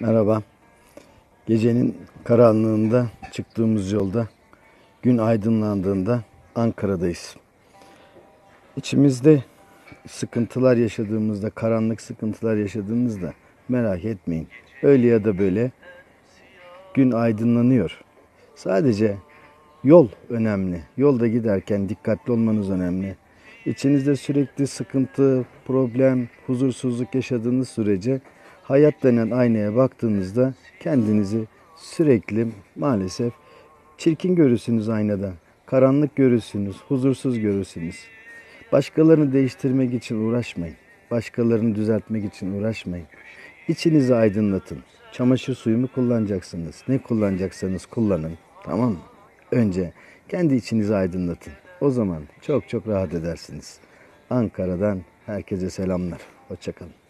Merhaba. Gecenin karanlığında çıktığımız yolda gün aydınlandığında Ankara'dayız. İçimizde sıkıntılar yaşadığımızda, karanlık sıkıntılar yaşadığımızda merak etmeyin. Öyle ya da böyle gün aydınlanıyor. Sadece yol önemli. Yolda giderken dikkatli olmanız önemli. İçinizde sürekli sıkıntı, problem, huzursuzluk yaşadığınız sürece hayat denen aynaya baktığınızda kendinizi sürekli maalesef çirkin görürsünüz aynada. Karanlık görürsünüz, huzursuz görürsünüz. Başkalarını değiştirmek için uğraşmayın. Başkalarını düzeltmek için uğraşmayın. İçinizi aydınlatın. Çamaşır suyu mu kullanacaksınız? Ne kullanacaksanız kullanın. Tamam mı? Önce kendi içinizi aydınlatın. O zaman çok çok rahat edersiniz. Ankara'dan herkese selamlar. Hoşçakalın.